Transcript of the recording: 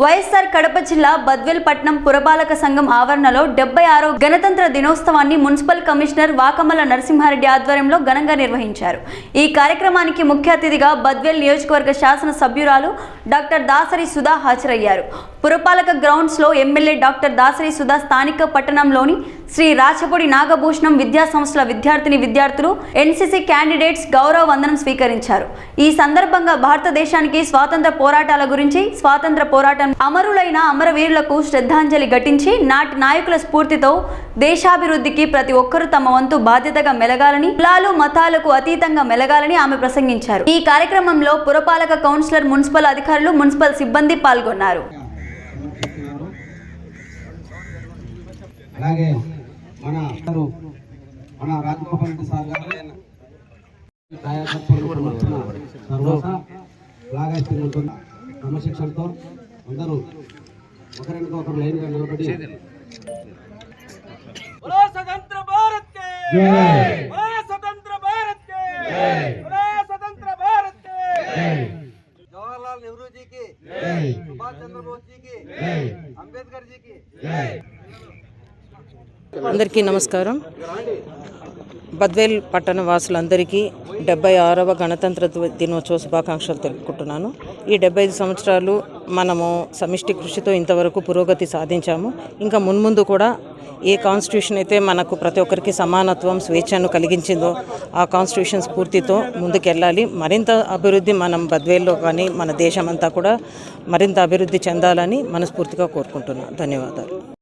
వైఎస్ఆర్ కడప జిల్లా బద్వేల్ పట్నం పురపాలక సంఘం ఆవరణలో డెబ్బై ఆరో గణతంత్ర దినోత్సవాన్ని మున్సిపల్ కమిషనర్ వాకమల నరసింహారెడ్డి ఆధ్వర్యంలో ఘనంగా నిర్వహించారు. ఈ కార్యక్రమానికి ముఖ్య అతిథిగా బద్వేల్ నియోజకవర్గ శాసన సభ్యురాలు డాక్టర్ దాసరి సుధా హాజరయ్యారు. పురపాలక గ్రౌండ్స్లో ఎమ్మెల్యే డాక్టర్ దాసరి సుధా స్థానిక పట్టణంలోని శ్రీ రాచపూడి నాగభూషణం విద్యా సంస్థల విద్యార్థిని విద్యార్థులు ఎన్సీసీ క్యాండిడేట్స్ గౌరవ వందనం స్వీకరించారు. ఈ సందర్భంగా భారతదేశానికి స్వాతంత్ర పోరాటాల గురించి స్వాతంత్ర పోరాటం అమరులైన అమరవీరులకు శ్రద్ధాంజలి ఘటించి నాటి నాయకుల స్ఫూర్తితో దేశాభివృద్ధికి ప్రతి ఒక్కరూ తమ వంతు బాధ్యతగా మెలగాలని కులాలు మతాలకు అతీతంగా మెలగాలని ఆమె ప్రసంగించారు. ఈ కార్యక్రమంలో పురపాలక కౌన్సిలర్ మున్సిపల్ అధికారులు మున్సిపల్ సిబ్బంది పాల్గొన్నారు. అలాగే మన మన రాజగోపాల్ రెడ్డి సార్ గారు క్రమశిక్షణతో అందరూ ఒకరికి ఒకరు లైన్గా నిలబడి बोलो स्वतंत्र भारत के जय। बोलो स्वतंत्र भारत के बोलो स्वतंत्र भारत के जवाहरलाल नेहरू जी की జై सुभाष चंद्र बोस जी की జై अंबेडकर जी की జై అందరికీ నమస్కారం బద్వేల్ పట్టణ వాసులందరికీ డెబ్బై ఆరవ గణతంత్ర దినోత్సవ శుభాకాంక్షలు తెలుపుకుంటున్నాను. ఈ డెబ్బై ఐదు సంవత్సరాలు మనము సమిష్టి కృషితో ఇంతవరకు పురోగతి సాధించాము. ఇంకా మున్ముందు కూడా ఏ కాన్స్టిట్యూషన్ అయితే మనకు ప్రతి ఒక్కరికి సమానత్వం స్వేచ్ఛను కలిగించిందో ఆ కాన్స్టిట్యూషన్ స్ఫూర్తితో ముందుకెళ్ళాలి. మరింత అభివృద్ధి మనం బద్వేల్లో కానీ మన దేశమంతా కూడా మరింత అభివృద్ధి చెందాలని మనస్ఫూర్తిగా కోరుకుంటున్నాను. ధన్యవాదాలు.